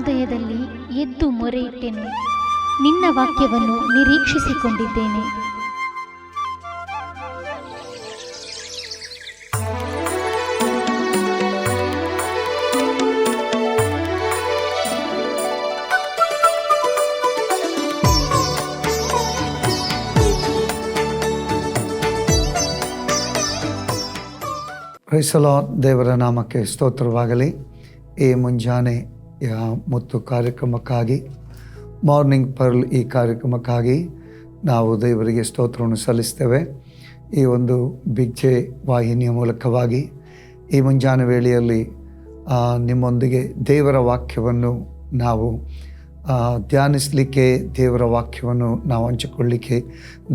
ಹೃದಯದಲ್ಲಿ ಎದ್ದು ಮೊರೆ ಇಟ್ಟೆನು ನಿನ್ನ ವಾಕ್ಯವನ್ನು ನಿರೀಕ್ಷಿಸಿಕೊಂಡಿದ್ದೇನೆ. ಕ್ರೈಸಲಾ ದೇವರ ನಾಮಕ್ಕೆ ಸ್ತೋತ್ರವಾಗಲಿ. ಈ ಮುಂಜಾನೆ ಮತ್ತು ಕಾರ್ಯಕ್ರಮಕ್ಕಾಗಿ ಮಾರ್ನಿಂಗ್ ಪರ್ಲ್ ಈ ಕಾರ್ಯಕ್ರಮಕ್ಕಾಗಿ ನಾವು ದೇವರಿಗೆ ಸ್ತೋತ್ರವನ್ನು ಸಲ್ಲಿಸ್ತೇವೆ. ಈ ಒಂದು ಬಿಗ್ಜೆ ವಾಹಿನಿಯ ಮೂಲಕವಾಗಿ ಈ ಮುಂಜಾನೆ ವೇಳೆಯಲ್ಲಿ ನಿಮ್ಮೊಂದಿಗೆ ದೇವರ ವಾಕ್ಯವನ್ನು ನಾವು ಧ್ಯಾನಿಸಲಿಕ್ಕೆ, ದೇವರ ವಾಕ್ಯವನ್ನು ನಾವು ಹಂಚಿಕೊಳ್ಳಿಕ್ಕೆ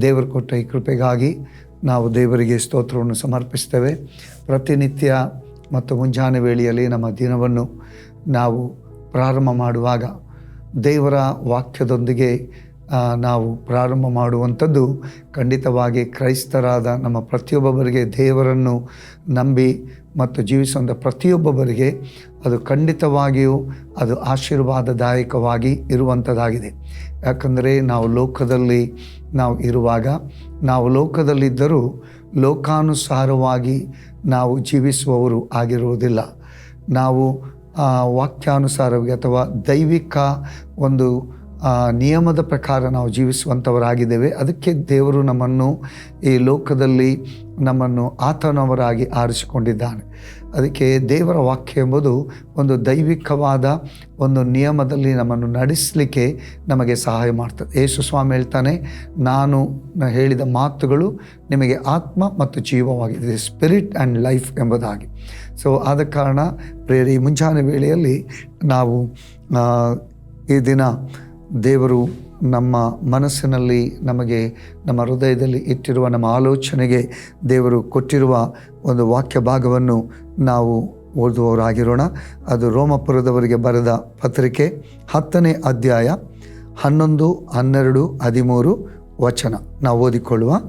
ದೇವರು ಕೊಟ್ಟ ಈ ಕೃಪೆಗಾಗಿ ನಾವು ದೇವರಿಗೆ ಸ್ತೋತ್ರವನ್ನು ಸಮರ್ಪಿಸ್ತೇವೆ. ಪ್ರತಿನಿತ್ಯ ಮತ್ತು ಮುಂಜಾನೆ ವೇಳೆಯಲ್ಲಿ ನಮ್ಮ ದಿನವನ್ನು ನಾವು ಪ್ರಾರಂಭ ಮಾಡುವಾಗ ದೇವರ ವಾಕ್ಯದೊಂದಿಗೆ ನಾವು ಪ್ರಾರಂಭ ಮಾಡುವಂಥದ್ದು ಖಂಡಿತವಾಗಿ ಕ್ರೈಸ್ತರಾದ ನಮ್ಮ ಪ್ರತಿಯೊಬ್ಬೊಬ್ಬರಿಗೆ ದೇವರನ್ನು ನಂಬಿ ಮತ್ತು ಜೀವಿಸುವಂಥ ಪ್ರತಿಯೊಬ್ಬೊಬ್ಬರಿಗೆ ಅದು ಖಂಡಿತವಾಗಿಯೂ ಅದು ಆಶೀರ್ವಾದದಾಯಕವಾಗಿ ಇರುವಂಥದ್ದಾಗಿದೆ. ಯಾಕಂದರೆ ನಾವು ಲೋಕದಲ್ಲಿ ನಾವು ಇರುವಾಗ, ನಾವು ಲೋಕದಲ್ಲಿದ್ದರೂ ಲೋಕಾನುಸಾರವಾಗಿ ನಾವು ಜೀವಿಸುವವರು ಆಗಿರುವುದಿಲ್ಲ. ನಾವು ವಾಕ್ಯಾನುಸಾರವಾಗಿ ಅಥವಾ ದೈವಿಕ ಒಂದು ನಿಯಮದ ಪ್ರಕಾರ ನಾವು ಜೀವಿಸುವಂಥವರಾಗಿದ್ದೇವೆ. ಅದಕ್ಕೆ ದೇವರು ನಮ್ಮನ್ನು ಈ ಲೋಕದಲ್ಲಿ ನಮ್ಮನ್ನು ಆತನವರಾಗಿ ಆರಿಸಿಕೊಂಡಿದ್ದಾನೆ. ಅದಕ್ಕೆ ದೇವರ ವಾಕ್ಯ ಎಂಬುದು ಒಂದು ದೈವಿಕವಾದ ಒಂದು ನಿಯಮದಲ್ಲಿ ನಮ್ಮನ್ನು ನಡೆಸಲಿಕ್ಕೆ ನಮಗೆ ಸಹಾಯ ಮಾಡ್ತದೆ. ಯೇಸು ಸ್ವಾಮಿ ಹೇಳ್ತಾನೆ, ನಾನು ಹೇಳಿದ ಮಾತುಗಳು ನಿಮಗೆ ಆತ್ಮ ಮತ್ತು ಜೀವವಾಗಿದೆ ಸ್ಪಿರಿಟ್ ಆ್ಯಂಡ್ ಲೈಫ್ ಎಂಬುದಾಗಿ. ಸೊ ಆದ ಕಾರಣ ಪ್ರೇರಿ ಮುಂಜಾನೆ ವೇಳೆಯಲ್ಲಿ ನಾವು ಈ ದಿನ ದೇವರು ನಮ್ಮ ಮನಸ್ಸಿನಲ್ಲಿ ನಮಗೆ ನಮ್ಮ ಹೃದಯದಲ್ಲಿ ಇಟ್ಟಿರುವ ನಮ್ಮ ಆಲೋಚನೆಗೆ ದೇವರು ಕೊಟ್ಟಿರುವ ಒಂದು ವಾಕ್ಯ ಭಾಗವನ್ನು ನಾವು ಓದುವವರಾಗಿರೋಣ. ಅದು ರೋಮಪುರದವರಿಗೆ ಬರೆದ ಪತ್ರಿಕೆ ಹತ್ತನೇ ಅಧ್ಯಾಯ ಹನ್ನೊಂದು ಹನ್ನೆರಡು ಹದಿಮೂರು ವಚನ. ನಾವು ಓದಿಕೊಳ್ಳುವ.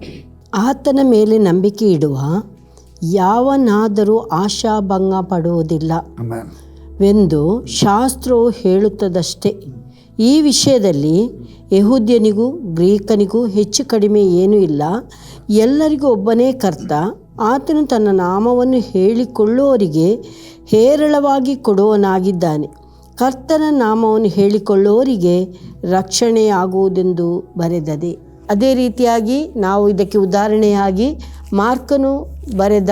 ಆತನ ಮೇಲೆ ನಂಬಿಕೆ ಇಡುವ ಯಾವನಾದರೂ ಆಶಾಭಂಗ ಪಡುವುದಿಲ್ಲ ಎಂದು ಶಾಸ್ತ್ರವು ಹೇಳುತ್ತದಷ್ಟೇ. ಈ ವಿಷಯದಲ್ಲಿ ಯಹೂದ್ಯನಿಗೂ ಗ್ರೀಕನಿಗೂ ಹೆಚ್ಚು ಕಡಿಮೆ ಏನೂ ಇಲ್ಲ. ಎಲ್ಲರಿಗೂ ಒಬ್ಬನೇ ಕರ್ತ. ಆತನು ತನ್ನ ನಾಮವನ್ನು ಹೇಳಿಕೊಳ್ಳುವವರಿಗೆ ಹೇರಳವಾಗಿ ಕೊಡುವನಾಗಿದ್ದಾನೆ ಕರ್ತನ ನಾಮವನ್ನು ಹೇಳಿಕೊಳ್ಳುವವರಿಗೆ ರಕ್ಷಣೆಯಾಗುವುದೆಂದು ಬರೆದದೆ. ಅದೇ ರೀತಿಯಾಗಿ ನಾವು ಇದಕ್ಕೆ ಉದಾಹರಣೆಯಾಗಿ ಮಾರ್ಕನು ಬರೆದ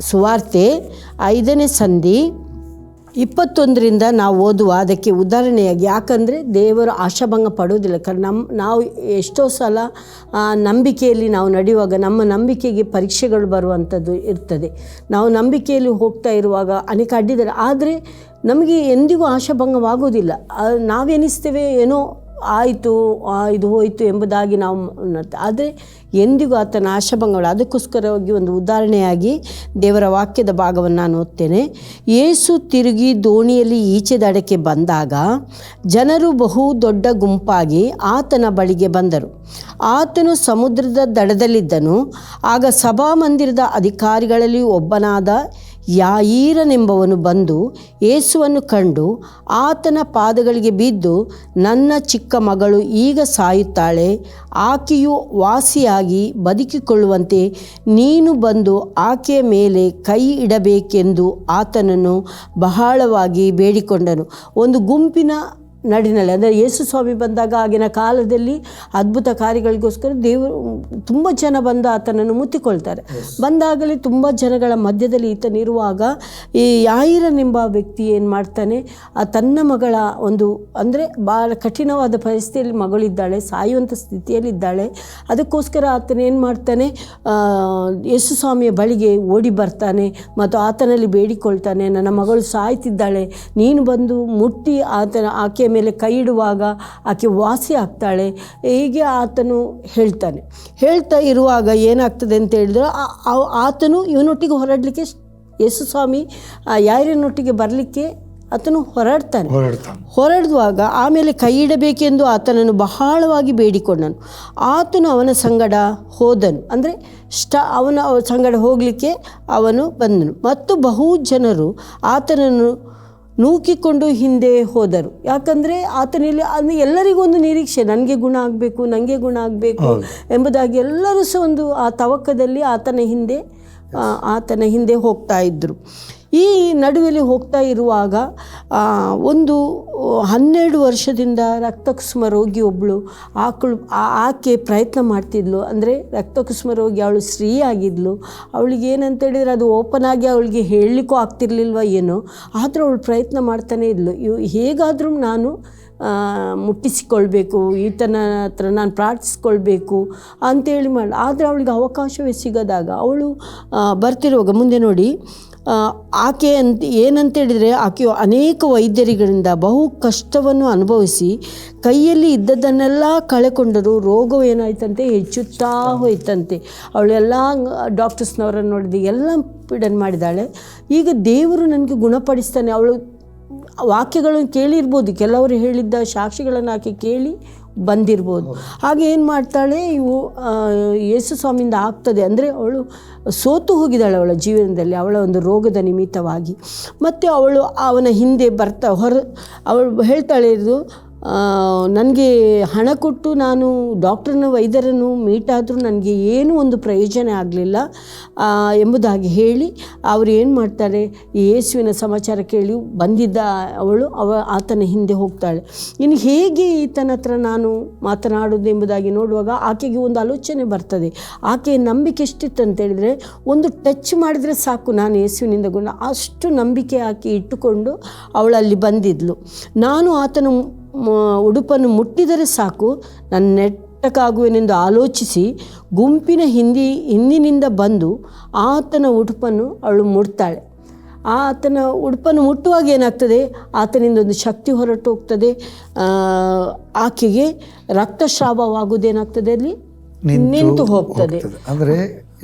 ಸುವಾರ್ತೆ ಐದನೇ ಸಂಧಿ ಇಪ್ಪತ್ತೊಂದರಿಂದ ನಾವು ಓದುವ ಅದಕ್ಕೆ ಉದಾಹರಣೆಯಾಗಿ, ಯಾಕಂದರೆ ದೇವರು ಆಶಾಭಂಗ ಪಡೋದಿಲ್ಲ ಕಾರಣ ನಮ್ಮ ನಾವು ಎಷ್ಟೋ ಸಲ ನಂಬಿಕೆಯಲ್ಲಿ ನಾವು ನಡೆಯುವಾಗ ನಮ್ಮ ನಂಬಿಕೆಗೆ ಪರೀಕ್ಷೆಗಳು ಬರುವಂಥದ್ದು ಇರ್ತದೆ. ನಾವು ನಂಬಿಕೆಯಲ್ಲಿ ಹೋಗ್ತಾ ಇರುವಾಗ ಅನೇಕ ಅಡ್ಡಿದ್ದಾರೆ ಆದರೆ ನಮಗೆ ಎಂದಿಗೂ ಆಶಾಭಂಗವಾಗುವುದಿಲ್ಲ. ನಾವೇನಿಸ್ತೇವೆ ನಾವೆನಿಸ್ತೇವೆ ಏನೋ ಆಯಿತು ಇದು ಹೋಯಿತು ಎಂಬುದಾಗಿ ನಾವು ಆದರೆ ಎಂದಿಗೂ ಆತನ ಆಶಾಭಂಗಗಳು ಅದಕ್ಕೋಸ್ಕರವಾಗಿ ಒಂದು ಉದಾಹರಣೆಯಾಗಿ ದೇವರ ವಾಕ್ಯದ ಭಾಗವನ್ನು ನಾನು ಓದ್ತೇನೆ. ಏಸು ತಿರುಗಿ ದೋಣಿಯಲ್ಲಿ ಈಚೆ ದಡಕ್ಕೆ ಬಂದಾಗ ಜನರು ಬಹು ದೊಡ್ಡ ಗುಂಪಾಗಿ ಆತನ ಬಳಿಗೆ ಬಂದರು. ಆತನು ಸಮುದ್ರದ ದಡದಲ್ಲಿದ್ದನು. ಆಗ ಸಭಾ ಮಂದಿರದ ಅಧಿಕಾರಿಗಳಲ್ಲಿ ಒಬ್ಬನಾದ ಯಾಯೀರನೆಂಬವನು ಬಂದು ಯೇಸುವನ್ನು ಕಂಡು ಆತನ ಪಾದಗಳಿಗೆ ಬಿದ್ದು, ನನ್ನ ಚಿಕ್ಕ ಮಗಳು ಈಗ ಸಾಯುತ್ತಾಳೆ, ಆಕೆಯು ವಾಸಿಯಾಗಿ ಬದುಕಿಕೊಳ್ಳುವಂತೆ ನೀನು ಬಂದು ಆಕೆಯ ಮೇಲೆ ಕೈ ಇಡಬೇಕೆಂದು ಆತನನ್ನು ಬಹಳವಾಗಿ ಬೇಡಿಕೊಂಡನು. ಒಂದು ಗುಂಪಿನ ನಡಿನಲ್ಲಿ. ಅಂದರೆ ಯೇಸು ಸ್ವಾಮಿ ಬಂದಾಗ ಆಗಿನ ಕಾಲದಲ್ಲಿ ಅದ್ಭುತ ಕಾರ್ಯಗಳಿಗೋಸ್ಕರ ದೇವರು ತುಂಬ ಜನ ಬಂದು ಆತನನ್ನು ಮುತ್ತಿಕೊಳ್ತಾರೆ. ಬಂದಾಗಲೇ ತುಂಬ ಜನಗಳ ಮಧ್ಯದಲ್ಲಿ ಈತನಿರುವಾಗ ಈ ಯಾಯಿರನೆಂಬ ವ್ಯಕ್ತಿ ಏನು ಮಾಡ್ತಾನೆ ಆ ತನ್ನ ಮಗಳ ಒಂದು ಅಂದರೆ ಭಾಳ ಕಠಿಣವಾದ ಪರಿಸ್ಥಿತಿಯಲ್ಲಿ ಮಗಳಿದ್ದಾಳೆ ಸಾಯುವಂಥ ಸ್ಥಿತಿಯಲ್ಲಿದ್ದಾಳೆ. ಅದಕ್ಕೋಸ್ಕರ ಆತನ ಏನು ಮಾಡ್ತಾನೆ ಯೇಸು ಸ್ವಾಮಿಯ ಬಳಿಗೆ ಓಡಿ ಬರ್ತಾನೆ ಮತ್ತು ಆತನಲ್ಲಿ ಬೇಡಿಕೊಳ್ತಾನೆ ನನ್ನ ಮಗಳು ಸಾಯ್ತಿದ್ದಾಳೆ ನೀನು ಬಂದು ಮುಟ್ಟಿ ಆತನ ಆಕೆಯ ಮೇಲೆ ಕೈ ಇಡುವಾಗ ಆಕೆ ವಾಸಿ ಆಗ್ತಾಳೆ. ಹೀಗೆ ಆತನು ಹೇಳ್ತಾನೆ. ಹೇಳ್ತಾ ಇರುವಾಗ ಏನಾಗ್ತದೆ ಅಂತ ಹೇಳಿದ್ರೆ ಆತನು ಇವನೊಟ್ಟಿಗೆ ಹೊರಡಲಿಕ್ಕೆ ಯೇಸು ಸ್ವಾಮಿ ಆ ಯಾರಿನೊಟ್ಟಿಗೆ ಬರಲಿಕ್ಕೆ ಆತನು ಹೊರಡ್ತಾನೆ. ಹೊರಡ್ತಾನೆ. ಹೊರಡುವಾಗ ಆಮೇಲೆ ಕೈ ಇಡಬೇಕೆಂದು ಆತನನ್ನು ಬಹಳವಾಗಿ ಬೇಡಿಕೊಂಡನು. ಆತನು ಅವನ ಸಂಗಡ ಹೋದನು. ಅಂದರೆ ಸ್ಟ ಅವನ ಸಂಗಡ ಹೋಗಲಿಕ್ಕೆ ಅವನು ಬಂದನು. ಮತ್ತು ಬಹು ಜನರು ಆತನನ್ನು ನೂಕಿಕೊಂಡು ಹಿಂದೆ ಹೋದರು. ಯಾಕಂದರೆ ಆತನಲ್ಲಿ ಅಂದರೆ ಎಲ್ಲರಿಗೂ ಒಂದು ನಿರೀಕ್ಷೆ ನನಗೆ ಗುಣ ಆಗಬೇಕು ನನಗೆ ಗುಣ ಆಗಬೇಕು ಎಂಬುದಾಗಿ ಎಲ್ಲರೂ ಸಹ ಒಂದು ಆ ತವಕದಲ್ಲಿ ಆತನ ಹಿಂದೆ ಆತನ ಹಿಂದೆ ಹೋಗ್ತಾ ಇದ್ದರು ಈ ನಡುವೆಯಲ್ಲಿ ಹೋಗ್ತಾ ಇರುವಾಗ ಒಂದು ಹನ್ನೆರಡು ವರ್ಷದಿಂದ ರಕ್ತಕುಸುಮ ರೋಗಿ ಒಬ್ಬಳು ಆಕಳು ಆಕೆ ಪ್ರಯತ್ನ ಮಾಡ್ತಿದ್ಲು. ಅಂದರೆ ರಕ್ತಕುಸುಮ ರೋಗಿ ಅವಳು ಸ್ತ್ರೀ ಆಗಿದ್ಲು ಅವಳಿಗೆ ಏನಂತೇಳಿದರೆ ಅದು ಓಪನ್ ಆಗಿ ಅವಳಿಗೆ ಹೇಳಲಿಕ್ಕೂ ಆಗ್ತಿರ್ಲಿಲ್ವ ಏನೋ. ಆದರೂ ಅವಳು ಪ್ರಯತ್ನ ಮಾಡ್ತಾನೇ ಇದ್ಲು. ಇವು, ಹೇಗಾದರೂ ನಾನು ಮುಟ್ಟಿಸಿಕೊಳ್ಬೇಕು, ಈತನ ಹತ್ರ ನಾನು ಪ್ರಾರ್ಥಿಸ್ಕೊಳ್ಬೇಕು ಅಂತೇಳಿ ಮಾಡಿ, ಆದರೆ ಅವಳಿಗೆ ಅವಕಾಶವೇ ಸಿಗದಾಗ ಅವಳು ಬರ್ತಿರುವಾಗ ಮುಂದೆ ನೋಡಿ ಆಕೆ ಅಂತ ಏನಂತೇಳಿದರೆ ಆಕೆಯು ಅನೇಕ ವೈದ್ಯರುಗಳಿಂದ ಬಹು ಕಷ್ಟವನ್ನು ಅನುಭವಿಸಿ ಕೈಯಲ್ಲಿ ಇದ್ದದ್ದನ್ನೆಲ್ಲ ಕಳೆಕೊಂಡರೂ ರೋಗವು ಏನಾಯ್ತಂತೆ, ಹೆಚ್ಚುತ್ತಾ ಹೋಯ್ತಂತೆ. ಅವಳೆಲ್ಲ ಡಾಕ್ಟರ್ಸ್ನವರನ್ನು ನೋಡಿದ, ಎಲ್ಲ ಪೀಡನ್ ಮಾಡಿದ್ದಾಳೆ. ಈಗ ದೇವರು ನನಗೆ ಗುಣಪಡಿಸ್ತಾನೆ, ಅವಳು ವಾಕ್ಯಗಳನ್ನು ಕೇಳಿರ್ಬೋದು. ಕೆಲವರು ಹೇಳಿದ್ದ ಸಾಕ್ಷಿಗಳನ್ನು ಆಕೆ ಕೇಳಿ ಬಂದಿರ್ಬೋದು. ಹಾಗೆ ಏನು ಮಾಡ್ತಾಳೆ? ಇವು ಯೇಸು ಸ್ವಾಮಿಯಿಂದ ಆಗ್ತದೆ. ಅಂದರೆ ಅವಳು ಸೋತು ಹೋಗಿದ್ದಾಳೆ ಅವಳ ಜೀವನದಲ್ಲಿ, ಅವಳ ಒಂದು ರೋಗದ ನಿಮಿತ್ತವಾಗಿ. ಮತ್ತು ಅವಳು ಅವನ ಹಿಂದೆ ಬರ್ತಾ, ಹೊರ, ಅವಳು ಹೇಳ್ತಾಳೆ ಇದು ನನಗೆ ಹಣ ಕೊಟ್ಟು ನಾನು ಡಾಕ್ಟ್ರನ್ನು ವೈದ್ಯರನ್ನು ಮೀಟ್ ಆದರೂ ನನಗೆ ಏನೂ ಒಂದು ಪ್ರಯೋಜನ ಆಗಲಿಲ್ಲ ಎಂಬುದಾಗಿ ಹೇಳಿ ಅವರು ಏನು ಮಾಡ್ತಾರೆ, ಯೇಸುವಿನ ಸಮಾಚಾರ ಕೇಳಿ ಬಂದಿದ್ದ ಅವಳು, ಅವ ಆತನ ಹಿಂದೆ ಹೋಗ್ತಾಳೆ. ಇನ್ನು ಹೇಗೆ ಈತನ ಹತ್ರ ನಾನು ಮಾತನಾಡೋದು ಎಂಬುದಾಗಿ ನೋಡುವಾಗ ಆಕೆಗೆ ಒಂದು ಆಲೋಚನೆ ಬರ್ತದೆ. ಆಕೆಯ ನಂಬಿಕೆ ಎಷ್ಟಿತ್ತು ಅಂತ ಹೇಳಿದರೆ, ಒಂದು ಟಚ್ ಮಾಡಿದರೆ ಸಾಕು ನಾನು ಯೇಸುವಿನಿಂದ ಗುಣ. ಅಷ್ಟು ನಂಬಿಕೆ ಆಕೆ ಇಟ್ಟುಕೊಂಡು ಅವಳಲ್ಲಿ ಬಂದಿದ್ಲು. ನಾನು ಆತನ ಉಡುಪನ್ನು ಮುಟ್ಟಿದರೆ ಸಾಕು. ನನ್ನ ನೆಟ್ಟಕ್ಕಾಗುವೆನೆಂದು ಆಲೋಚಿಸಿ ಗುಂಪಿನ ಹಿಂದಿ ಹಿಂದಿನಿಂದ ಬಂದು ಆತನ ಉಡುಪನ್ನು ಅವಳು ಮುಡ್ತಾಳೆ ಆತನ ಉಡುಪನ್ನು ಮುಟ್ಟುವಾಗ ಏನಾಗ್ತದೆ? ಆತನಿಂದ ಒಂದು ಶಕ್ತಿ ಹೊರಟು ಹೋಗ್ತದೆ ಆಕೆಗೆ ರಕ್ತಸ್ರಾವವಾಗುವುದೇನಾಗ್ತದೆ ಅಲ್ಲಿ? ನಿಂತು ಹೋಗ್ತದೆ. ಅಂದರೆ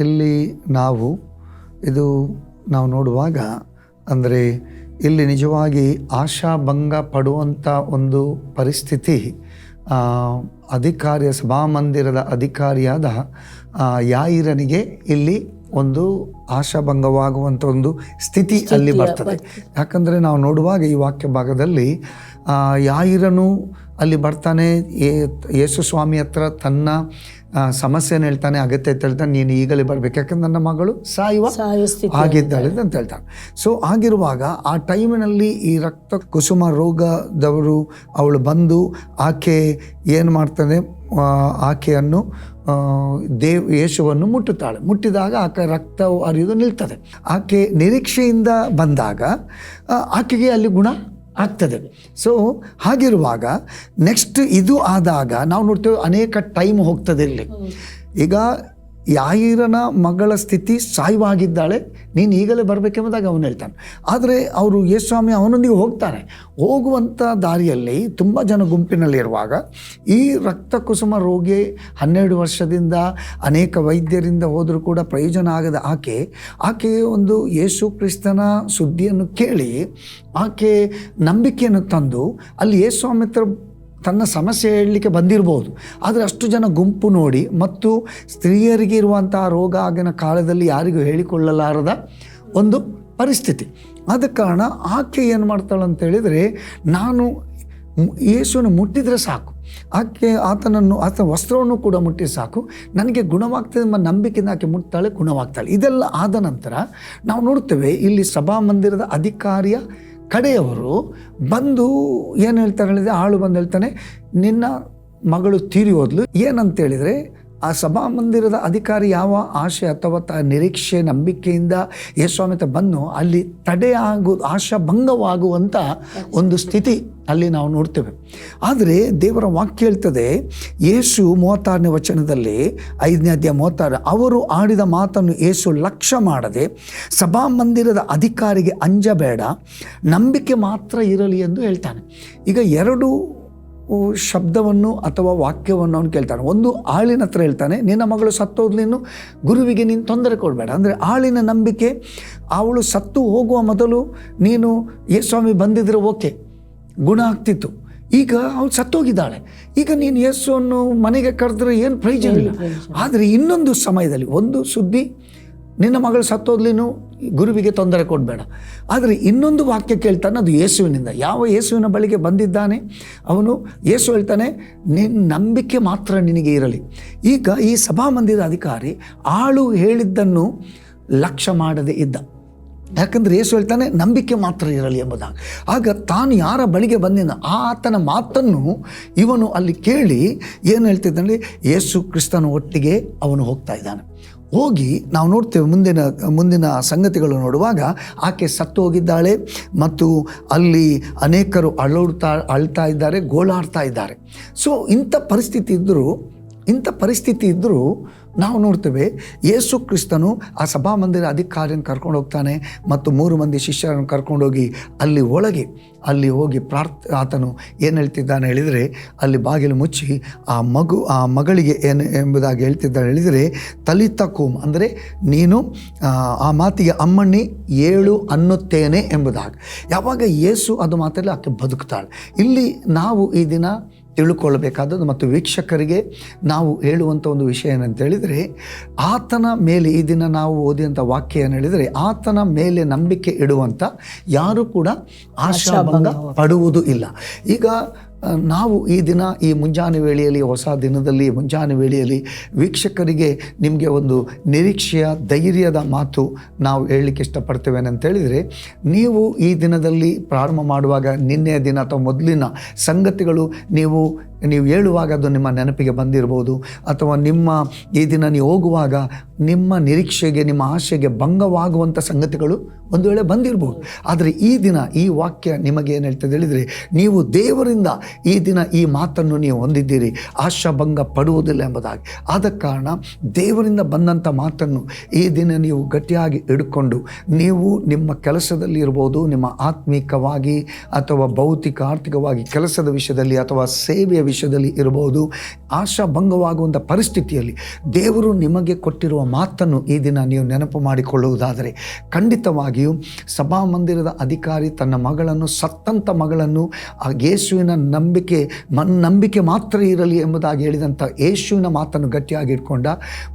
ಇಲ್ಲಿ ನಾವು ಇದು ನಾವು ನೋಡುವಾಗ ಅಂದರೆ ಇಲ್ಲಿ ನಿಜವಾಗಿ ಆಶಾಭಂಗ ಪಡುವಂಥ ಒಂದು ಪರಿಸ್ಥಿತಿ ಅಧಿಕಾರಿಯ ಸಭಾಮಂದಿರದ ಅಧಿಕಾರಿಯಾದ ಯಾಯಿರನಿಗೆ ಇಲ್ಲಿ ಒಂದು ಆಶಾಭಂಗವಾಗುವಂಥ ಒಂದು ಸ್ಥಿತಿ ಅಲ್ಲಿ ಬರ್ತದೆ. ಯಾಕಂದರೆ ನಾವು ನೋಡುವಾಗ ಈ ವಾಕ್ಯ ಭಾಗದಲ್ಲಿ ಯಾಯಿರನು ಅಲ್ಲಿ ಬರ್ತಾನೆ ಯೇಸು ಸ್ವಾಮಿ ಹತ್ರ ತನ್ನ ಸಮಸ್ಯೆನ ಹೇಳ್ತಾನೆ ಅಗತ್ಯತೆ ಹೇಳ್ತಾನೆ ನೀನು ಈಗಲೇ ಬರಬೇಕು. ಯಾಕಂದ್ರೆ ನನ್ನ ಮಗಳು ಸಾಯುವ ಹಾಗಿದ್ದಾಳೆ ಆಗಿದ್ದಾಳೆ ಅಂತ ಹೇಳ್ತಾನೆ. ಸೊ ಆಗಿರುವಾಗ ಆ ಟೈಮಿನಲ್ಲಿ ಈ ರಕ್ತ ಕುಸುಮ ರೋಗದವರು ಅವಳು ಬಂದು ಆಕೆ ಏನು ಮಾಡ್ತಾನೆ ಆಕೆಯನ್ನು ದೇವ್ ಯೇಸುವನ್ನು ಮುಟ್ಟುತ್ತಾಳೆ. ಮುಟ್ಟಿದಾಗ ಆಕೆ ರಕ್ತ ಹರಿಯೋದು ನಿಲ್ತದೆ. ಆಕೆ ನಿರೀಕ್ಷೆಯಿಂದ ಬಂದಾಗ ಆಕೆಗೆ ಅಲ್ಲಿ ಗುಣ ಆಗ್ತದೆ. ಸೊ ಹಾಗಿರುವಾಗ ನೆಕ್ಸ್ಟ್ ಇದು ಆದಾಗ ನಾವು ನೋಡ್ತೇವೆ ಅನೇಕ ಟೈಮ್ ಹೋಗ್ತದೆ ಇಲ್ಲಿ. ಈಗ ಯಾಯಿರನ ಮಗಳ ಸ್ಥಿತಿ ಸಾಯುವಾಗಿದ್ದಾಳೆ, ನೀನು ಈಗಲೇ ಬರಬೇಕೆಂಬುದಾಗ ಅವನು ಹೇಳ್ತಾನೆ. ಆದರೆ ಅವರು ಯೇಸ್ವಾಮಿ ಅವನೊಂದಿಗೆ ಹೋಗ್ತಾರೆ. ಹೋಗುವಂಥ ದಾರಿಯಲ್ಲಿ ತುಂಬ ಜನ ಗುಂಪಿನಲ್ಲಿರುವಾಗ ಈ ರಕ್ತ ಕುಸುಮ ರೋಗಿ ಹನ್ನೆರಡು ವರ್ಷದಿಂದ ಅನೇಕ ವೈದ್ಯರಿಂದ ಹೋದರೂ ಕೂಡ ಪ್ರಯೋಜನ ಆಗದ ಆಕೆ ಆಕೆ ಒಂದು ಯೇಸು ಕ್ರಿಸ್ತನ ಸುದ್ದಿಯನ್ನು ಕೇಳಿ ಆಕೆ ನಂಬಿಕೆಯನ್ನು ತಂದು ಅಲ್ಲಿ ಯೇಸ್ವಾಮಿ ಹತ್ರ ತನ್ನ ಸಮಸ್ಯೆ ಹೇಳಲಿಕ್ಕೆ ಬಂದಿರಬಹುದು ಆದರೆ ಅಷ್ಟು ಜನ ಗುಂಪು ನೋಡಿ ಮತ್ತು ಸ್ತ್ರೀಯರಿಗೆ ಇರುವಂತಹ ರೋಗ ಆಗಿನ ಕಾಲದಲ್ಲಿ ಯಾರಿಗೂ ಹೇಳಿಕೊಳ್ಳಲಾರದ ಒಂದು ಪರಿಸ್ಥಿತಿ. ಆದ ಕಾರಣ ಆಕೆ ಏನು ಮಾಡ್ತಾಳೆ ಅಂತ ಹೇಳಿದರೆ, ನಾನು ಯೇಸುವನ್ನು ಮುಟ್ಟಿದರೆ ಸಾಕು. ಆಕೆ ಆತನನ್ನು, ಆತನ ವಸ್ತ್ರವನ್ನು ಕೂಡ ಮುಟ್ಟಿ ಸಾಕು. ನನಗೆ ಗುಣವಾಗ್ತದೆ ಎಂಬ ನಂಬಿಕೆಯಿಂದ ಆಕೆ ಮುಟ್ತಾಳೆ, ಗುಣವಾಗ್ತಾಳೆ. ಇದೆಲ್ಲ ಆದ ನಂತರ ನಾವು ನೋಡ್ತೇವೆ, ಇಲ್ಲಿ ಸಭಾ ಮಂದಿರದ ಅಧಿಕಾರಿಯ ಕಡೆಯವರು ಬಂದು ಏನು ಹೇಳ್ತಾರೆ ಹೇಳಿದ್ರೆ ಆಳು ಬಂದು ಹೇಳ್ತಾನೆ ನಿನ್ನ ಮಗಳು ತೀರಿ ಹೋದ್ಲು. ಏನಂತ ಹೇಳಿದರೆ ಆ ಸಭಾಮಂದಿರದ ಅಧಿಕಾರಿ ಯಾವ ಆಶೆ ಅಥವಾ ತ ನಿರೀಕ್ಷೆ, ನಂಬಿಕೆಯಿಂದ ಯೇಸ್ವಾಮಿ ಹತ್ರ ಬಂದು ಅಲ್ಲಿ ತಡೆಯಾಗು ಆಶಾಭಂಗವಾಗುವಂಥ ಒಂದು ಸ್ಥಿತಿ ಅಲ್ಲಿ ನಾವು ನೋಡ್ತೇವೆ. ಆದರೆ ದೇವರ ವಾಕ್ಯ ಹೇಳ್ತದೆ, ಯೇಸು ಮೂವತ್ತಾರನೇ ವಚನದಲ್ಲಿ, ಐದನೇ ಅಧ್ಯಾಯ ಮೂವತ್ತಾರು, ಅವರು ಆಡಿದ ಮಾತನ್ನು ಯೇಸು ಲಕ್ಷ್ಯ ಮಾಡದೆ ಸಭಾಮಂದಿರದ ಅಧಿಕಾರಿಗೆ ಅಂಜಬೇಡ, ನಂಬಿಕೆ ಮಾತ್ರ ಇರಲಿ ಎಂದು ಹೇಳ್ತಾನೆ. ಈಗ ಎರಡು ಶಬ್ದವನ್ನು ಅಥವಾ ವಾಕ್ಯವನ್ನು ಅವನು ಕೇಳ್ತಾನೆ. ಒಂದು ಆಳಿನ ಹತ್ರ ಹೇಳ್ತಾನೆ ನಿನ್ನ ಮಗಳು ಸತ್ತೋದ್ಲಿನ್ನು ಗುರುವಿಗೆ ನೀನು ತೊಂದರೆ ಕೊಡಬೇಡ. ಅಂದರೆ ಆಳಿನ ನಂಬಿಕೆ ಅವಳು ಸತ್ತು ಹೋಗುವ ಮೊದಲು ನೀನು ಯೇ ಸ್ವಾಮಿ ಬಂದಿದ್ರೆ ಓಕೆ ಗುಣ ಆಗ್ತಿತ್ತು. ಈಗ ಅವಳು ಸತ್ತೋಗಿದ್ದಾಳೆ. ಈಗ ನೀನು ಯೇಸುವನ್ನು ಮನೆಗೆ ಕರೆದ್ರೆ ಏನು ಪ್ರಯೋಜನ ಇಲ್ಲ. ಆದರೆ ಇನ್ನೊಂದು ಸಮಯದಲ್ಲಿ ಒಂದು ಸುದ್ದಿ ನಿನ್ನ ಮಗಳು ಸತ್ತೋದ್ಲಿನೂ ಗುರುವಿಗೆ ತೊಂದರೆ ಕೊಡಬೇಡ. ಆದರೆ ಇನ್ನೊಂದು ವಾಕ್ಯ ಕೇಳ್ತಾನೆ, ಅದು ಯೇಸುವಿನಿಂದ. ಯಾವ ಯೇಸುವಿನ ಬಳಿಗೆ ಬಂದಿದ್ದಾನೆ? ಅವನು ಯೇಸು ಹೇಳ್ತಾನೆ ನಿನ್ನ ನಂಬಿಕೆ ಮಾತ್ರ ನಿನಗೆ ಇರಲಿ. ಈಗ ಈ ಸಭಾ ಮಂದಿರ ಅಧಿಕಾರಿ ಆಳು ಹೇಳಿದ್ದನ್ನು ಲಕ್ಷ್ಯ ಮಾಡದೆ ಇದ್ದ. ಯಾಕಂದರೆ ಯೇಸು ಹೇಳ್ತಾನೆ, ನಂಬಿಕೆ ಮಾತ್ರ ಇರಲಿ ಎಂಬುದಾಗಿ. ಆಗ ತಾನು ಯಾರ ಬಳಿಗೆ ಬಂದಿದ್ದ? ಆತನ ಮಾತನ್ನು ಇವನು ಅಲ್ಲಿ ಕೇಳಿ ಏನು ಹೇಳ್ತಿದ್ದಾನೆ? ಯೇಸು ಕ್ರಿಸ್ತನ ಒಟ್ಟಿಗೆ ಅವನು ಹೋಗ್ತಾ ಇದ್ದಾನೆ. ಹೋಗಿ ನಾವು ನೋಡ್ತೇವೆ ಮುಂದಿನ ಮುಂದಿನ ಸಂಗತಿಗಳು ನೋಡುವಾಗ, ಆಕೆ ಸತ್ತು ಹೋಗಿದ್ದಾಳೆ ಮತ್ತು ಅಲ್ಲಿ ಅನೇಕರು ಅಳೋಡ್ತಾ ಅಳ್ತಾ ಇದ್ದಾರೆ, ಗೋಳಾಡ್ತಾ ಇದ್ದಾರೆ. ಸೊ ಇಂಥ ಪರಿಸ್ಥಿತಿ ಇದ್ದರೂ ಇಂಥ ಪರಿಸ್ಥಿತಿ ಇದ್ದರೂ ನಾವು ನೋಡ್ತೇವೆ ಯೇಸು ಕ್ರಿಸ್ತನು ಆ ಸಭಾಮಂದಿರ ಅಧಿಕಾರಿಯನ್ನು ಕರ್ಕೊಂಡು ಹೋಗ್ತಾನೆ ಮತ್ತು ಮೂರು ಮಂದಿ ಶಿಷ್ಯರನ್ನು ಕರ್ಕೊಂಡೋಗಿ ಅಲ್ಲಿ ಒಳಗೆ ಅಲ್ಲಿ ಹೋಗಿ ಪ್ರಾರ್ಥ ಆತನು ಏನು ಹೇಳ್ತಿದ್ದಾನೆ ಹೇಳಿದರೆ ಅಲ್ಲಿ ಬಾಗಿಲು ಮುಚ್ಚಿ ಆ ಮಗು ಆ ಮಗಳಿಗೆ ಏನು ಎಂಬುದಾಗಿ ಹೇಳ್ತಿದ್ದಾನೆ ಹೇಳಿದರೆ ತಲಿತ ಕೂಮ್ ಅಂದರೆ ನೀನು ಆ, ಮಾತಿಗೆ ಅಮ್ಮಣ್ಣಿ ಏಳು ಅನ್ನುತ್ತೇನೆ ಎಂಬುದಾಗಿ. ಯಾವಾಗ ಯೇಸು ಅದು ಮಾತಲ್ಲಿ ಆಕೆ ಬದುಕ್ತಾಳೆ. ಇಲ್ಲಿ ನಾವು ಈ ದಿನ ತಿಳ್ಕೊಳ್ಬೇಕಾದದ್ದು ಮತ್ತು ವೀಕ್ಷಕರಿಗೆ ನಾವು ಹೇಳುವಂಥ ಒಂದು ವಿಷಯ ಏನಂತ ಹೇಳಿದರೆ ಆತನ ಮೇಲೆ ಈ ದಿನ ನಾವು ಓದಿದಂಥ ವಾಕ್ಯ ಏನು ಹೇಳಿದರೆ ಆತನ ಮೇಲೆ ನಂಬಿಕೆ ಇಡುವಂಥ ಯಾರು ಕೂಡ ಆಶಾಭಂಗ ಪಡುವುದು ಇಲ್ಲ. ಈಗ ನಾವು ಈ ದಿನ, ಈ ಮುಂಜಾನೆ ವೇಳೆಯಲ್ಲಿ, ಹೊಸ ದಿನದಲ್ಲಿ, ಮುಂಜಾನೆ ವೇಳೆಯಲ್ಲಿ ವೀಕ್ಷಕರಿಗೆ ನಿಮಗೆ ಒಂದು ನಿರೀಕ್ಷೆಯ, ಧೈರ್ಯದ ಮಾತು ನಾವು ಹೇಳಲಿಕ್ಕೆ ಇಷ್ಟಪಡ್ತೇವೆ ಅಂತ ಹೇಳಿದರೆ ನೀವು ಈ ದಿನದಲ್ಲಿ ಪ್ರಾರಂಭ ಮಾಡುವಾಗ ನಿನ್ನೆಯ ದಿನ ಅಥವಾ ಮೊದಲಿನ ಸಂಗತಿಗಳು ನೀವು ನೀವು ಹೇಳುವಾಗ ಅದು ನಿಮ್ಮ ನೆನಪಿಗೆ ಬಂದಿರ್ಬೋದು ಅಥವಾ ನಿಮ್ಮ ಈ ದಿನ ನೀವು ಹೋಗುವಾಗ ನಿಮ್ಮ ನಿರೀಕ್ಷೆಗೆ, ನಿಮ್ಮ ಆಶೆಗೆ ಭಂಗವಾಗುವಂಥ ಸಂಗತಿಗಳು ಒಂದು ವೇಳೆ ಬಂದಿರ್ಬೋದು ಆದರೆ ಈ ದಿನ, ಈ ವಾಕ್ಯ ನಿಮಗೆ ಏನು ಹೇಳ್ತದೆ ಹೇಳಿದರೆ, ನೀವು ದೇವರಿಂದ ಈ ದಿನ ಈ ಮಾತನ್ನು ನೀವು ಹೊಂದಿದ್ದೀರಿ, ಆಶಾಭಂಗ ಪಡುವುದಿಲ್ಲ ಎಂಬುದಾಗಿ. ಆದ ಕಾರಣ ದೇವರಿಂದ ಬಂದಂಥ ಮಾತನ್ನು ಈ ದಿನ ನೀವು ಗಟ್ಟಿಯಾಗಿ ಹಿಡ್ಕೊಂಡು, ನೀವು ನಿಮ್ಮ ಕೆಲಸದಲ್ಲಿ ಇರ್ಬೋದು, ನಿಮ್ಮ ಆತ್ಮಿಕವಾಗಿ ಅಥವಾ ಭೌತಿಕ, ಆರ್ಥಿಕವಾಗಿ ಕೆಲಸದ ವಿಷಯದಲ್ಲಿ ಅಥವಾ ಸೇವೆಯ ವಿಷಯದಲ್ಲಿ ಇರಬಹುದು. ಆಶಾಭಂಗವಾಗುವಂಥ ಪರಿಸ್ಥಿತಿಯಲ್ಲಿ ದೇವರು ನಿಮಗೆ ಕೊಟ್ಟಿರುವ ಮಾತನ್ನು ಈ ದಿನ ನೀವು ನೆನಪು ಮಾಡಿಕೊಳ್ಳುವುದಾದರೆ, ಖಂಡಿತವಾಗಿಯೂ ಸಭಾಮಂದಿರದ ಅಧಿಕಾರಿ ತನ್ನ ಮಗಳನ್ನು ಸತ್ತಂಥ ಮಗಳನ್ನು, ಆ ಯೇಸುವಿನ ನಂಬಿಕೆ ಮನ್ ನಂಬಿಕೆ ಮಾತ್ರ ಇರಲಿ ಎಂಬುದಾಗಿ ಹೇಳಿದಂಥ ಯೇಸುವಿನ ಮಾತನ್ನು ಗಟ್ಟಿಯಾಗಿ ಇಟ್ಕೊಂಡ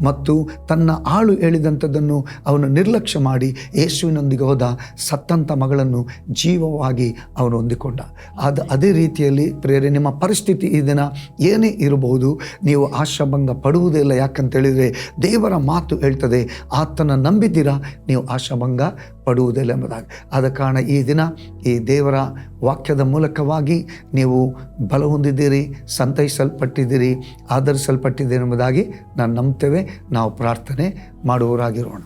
ಮತ್ತು ತನ್ನ ಆಳು ಹೇಳಿದಂಥದ್ದನ್ನು ಅವನು ನಿರ್ಲಕ್ಷ್ಯ ಮಾಡಿ ಯೇಸುವಿನೊಂದಿಗೆ ಹೋದ ಸತ್ತಂಥ ಮಗಳನ್ನು ಜೀವವಾಗಿ ಅವನು ಹೊಂದಿಕೊಂಡ. ಅದು ಅದೇ ರೀತಿಯಲ್ಲಿ ಪ್ರೇರೆ ನಿಮ್ಮ ಪರಿಸ್ಥಿತಿ ದಿನ ಏನೇ ಇರಬಹುದು, ನೀವು ಆಶಾಭಂಗ ಪಡುವುದಿಲ್ಲ. ಯಾಕಂತೇಳಿದರೆ ದೇವರ ಮಾತು ಹೇಳ್ತದೆ, ಆತನ ನಂಬಿದ್ದೀರಾ? ನೀವು ಆಶಾಭಂಗ ಪಡುವುದಿಲ್ಲ ಎಂಬುದಾಗಿ. ಆದ ಕಾರಣ ಈ ದಿನ ಈ ದೇವರ ವಾಕ್ಯದ ಮೂಲಕವಾಗಿ ನೀವು ಬಲ ಹೊಂದಿದ್ದೀರಿ, ಸಂತೈಸಲ್ಪಟ್ಟಿದ್ದೀರಿ, ಆಧರಿಸಲ್ಪಟ್ಟಿದ್ದೀರಿ ಎಂಬುದಾಗಿ ನಾನು ನಂಬ್ತೇವೆ. ನಾವು ಪ್ರಾರ್ಥನೆ ಮಾಡುವವರಾಗಿರೋಣ.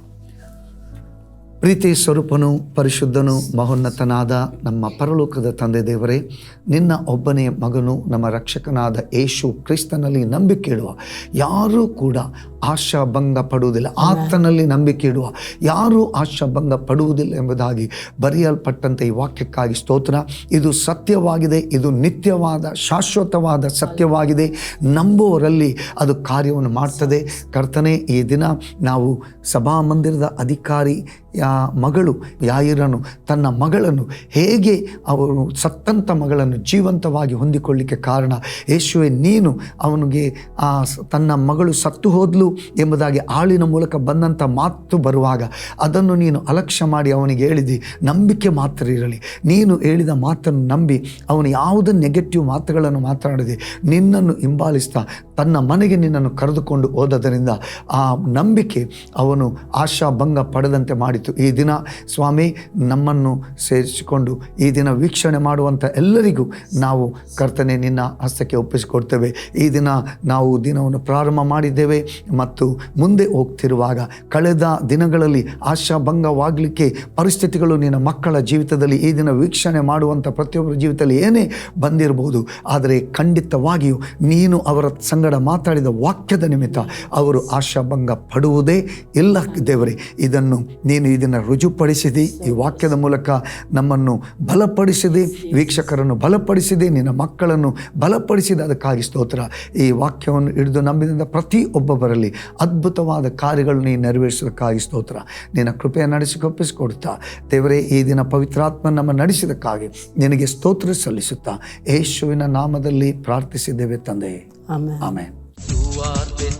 ಪ್ರೀತಿ ಸ್ವರೂಪನು ಪರಿಶುದ್ಧನು ಮಹೋನ್ನತನಾದ ನಮ್ಮ ಪರಲೋಕದ ತಂದೆ ದೇವರೇ ನಿನ್ನ ಒಬ್ಬನೇ ಮಗನು ನಮ್ಮ ರಕ್ಷಕನಾದ ಯೇಸು ಕ್ರಿಸ್ತನಲ್ಲಿ ನಂಬಿಕೆ ಇಡುವ. ಯಾರೂ ಕೂಡ ಆಶಾಭಂಗ ಪಡುವುದಿಲ್ಲ ಆತನಲ್ಲಿ ನಂಬಿಕೆ ಇಡುವ. ಯಾರೂ ಆಶಾಭಂಗ ಪಡುವುದಿಲ್ಲ ಎಂಬುದಾಗಿ ಬರೆಯಲ್ಪಟ್ಟಂತೆ ಈ ವಾಕ್ಯಕ್ಕಾಗಿ ಸ್ತೋತ್ರ. ಇದು ಸತ್ಯವಾಗಿದೆ ಇದು ನಿತ್ಯವಾದ ಶಾಶ್ವತವಾದ ಸತ್ಯವಾಗಿದೆ. ನಂಬುವವರಲ್ಲಿ ಅದು ಕಾರ್ಯವನ್ನು ಮಾಡ್ತದೆ. ಕರ್ತನೆ ಈ ದಿನ ನಾವು ಸಭಾ ಮಂದಿರದ ಅಧಿಕಾರಿ ಯಾ ಮಗಳು ಯಾಯಿರನು, ತನ್ನ ಮಗಳನ್ನು ಹೇಗೆ ಅವನು ಸತ್ತಂಥ ಮಗಳನ್ನು ಜೀವಂತವಾಗಿ ಹೊಂದಿಕೊಳ್ಳಿಕ್ಕೆ ಕಾರಣ, ಯೇಸುವೆ, ನೀನು ಅವನಿಗೆ ಆ ತನ್ನ ಮಗಳು ಸತ್ತು ಹೋದ್ಲು ಎಂಬುದಾಗಿ ಆಳಿನ ಮೂಲಕ ಬಂದಂಥ ಮಾತು ಬರುವಾಗ ಅದನ್ನು ನೀನು ಅಲಕ್ಷ್ಯ ಮಾಡಿ ಅವನಿಗೆ ಹೇಳಿದಿ, ನಂಬಿಕೆ ಮಾತ್ರ ಇರಲಿ. ನೀನು ಹೇಳಿದ ಮಾತನ್ನು ನಂಬಿ ಅವನು ಯಾವುದೇ ನೆಗೆಟಿವ್ ಮಾತುಗಳನ್ನು ಮಾತನಾಡದೆ ನಿನ್ನನ್ನು ಹಿಂಬಾಲಿಸ್ತಾ ತನ್ನ ಮನೆಗೆ ನಿನ್ನನ್ನು ಕರೆದುಕೊಂಡು ಹೋದದರಿಂದ ಆ ನಂಬಿಕೆ ಅವನು ಆಶಾಭಂಗ ಪಡೆದಂತೆ ಮಾಡಿತು. ಈ ದಿನ ಸ್ವಾಮಿ ನಮ್ಮನ್ನು ಸೇರಿಸಿಕೊಂಡು ಈ ದಿನ ವೀಕ್ಷಣೆ ಮಾಡುವಂಥ ಎಲ್ಲರಿಗೂ ನಾವು ಕರ್ತನೆ ನಿನ್ನ ಹಸ್ತಕ್ಕೆ ಒಪ್ಪಿಸಿಕೊಡ್ತೇವೆ. ಈ ದಿನ ನಾವು ದಿನವನ್ನು ಪ್ರಾರಂಭ ಮಾಡಿದ್ದೇವೆ ಮತ್ತು ಮುಂದೆ ಹೋಗ್ತಿರುವಾಗ ಕಳೆದ ದಿನಗಳಲ್ಲಿ ಆಶಾಭಂಗವಾಗಲಿಕ್ಕೆ ಪರಿಸ್ಥಿತಿಗಳು ನಿನ್ನ ಮಕ್ಕಳ ಜೀವಿತದಲ್ಲಿ ಈ ದಿನ ವೀಕ್ಷಣೆ ಮಾಡುವಂಥ ಪ್ರತಿಯೊಬ್ಬರ ಜೀವಿತದಲ್ಲಿ ಏನೇ ಬಂದಿರಬಹುದು. ಆದರೆ ಖಂಡಿತವಾಗಿಯೂ ನೀನು ಅವರ ಸಂಗಡ ಮಾತಾಡಿದ ವಾಕ್ಯದ ನಿಮಿತ್ತ ಅವರು ಆಶಾಭಂಗ ಪಡುವುದೇ ಇಲ್ಲ ದೇವರೇ. ಇದನ್ನು ನೀನು ಇದನ್ನು ರುಜುಪಡಿಸಿದಿ. ಈ ವಾಕ್ಯದ ಮೂಲಕ ನಮ್ಮನ್ನು ಬಲಪಡಿಸಿದೆ. ವೀಕ್ಷಕರನ್ನು ಬಲಪಡಿಸಿದೆ. ನಿನ್ನ ಮಕ್ಕಳನ್ನು ಬಲಪಡಿಸಿದೆ. ಅದಕ್ಕಾಗಿ ಸ್ತೋತ್ರ. ಈ ವಾಕ್ಯವನ್ನು ಹಿಡಿದು ನಂಬಿದಂಥ ಪ್ರತಿ ಒಬ್ಬೊಬ್ಬರಲ್ಲಿ ಅದ್ಭುತವಾದ ಕಾರ್ಯಗಳು ನೀನು ನೆರವೇರಿಸೋದಕ್ಕಾಗಿ ಸ್ತೋತ್ರ. ನಿನ್ನ ಕೃಪೆಯ ನಡೆಸಿಕೊಪ್ಪಿಸಿಕೊಡ್ತಾ ದೇವರೇ ಈ ದಿನ ಪವಿತ್ರಾತ್ಮ ನಮ್ಮ ನಡೆಸಿದಕ್ಕಾಗಿ ನಿನಗೆ ಸ್ತೋತ್ರ ಸಲ್ಲಿಸುತ್ತಾ. ಯೇಸುವಿನ ನಾಮದಲ್ಲಿ ಪ್ರಾರ್ಥಿಸಿದ್ದೇವೆ ತಂದೆ. ಆಮೇಲೆ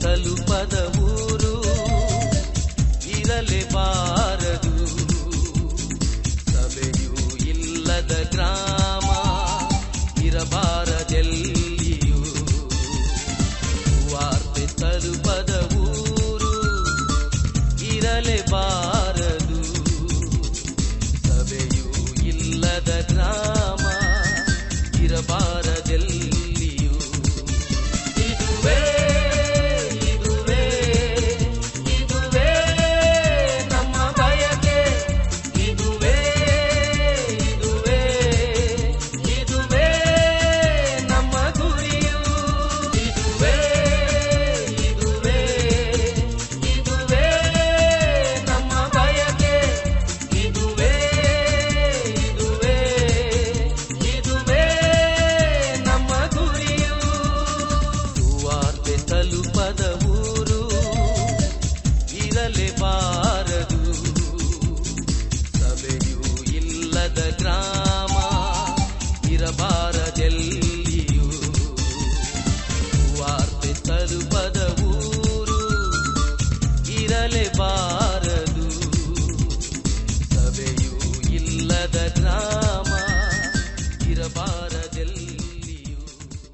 ತಲುಪದ ಊರು ಇರಲೇ ಇಲ್ಲದ பார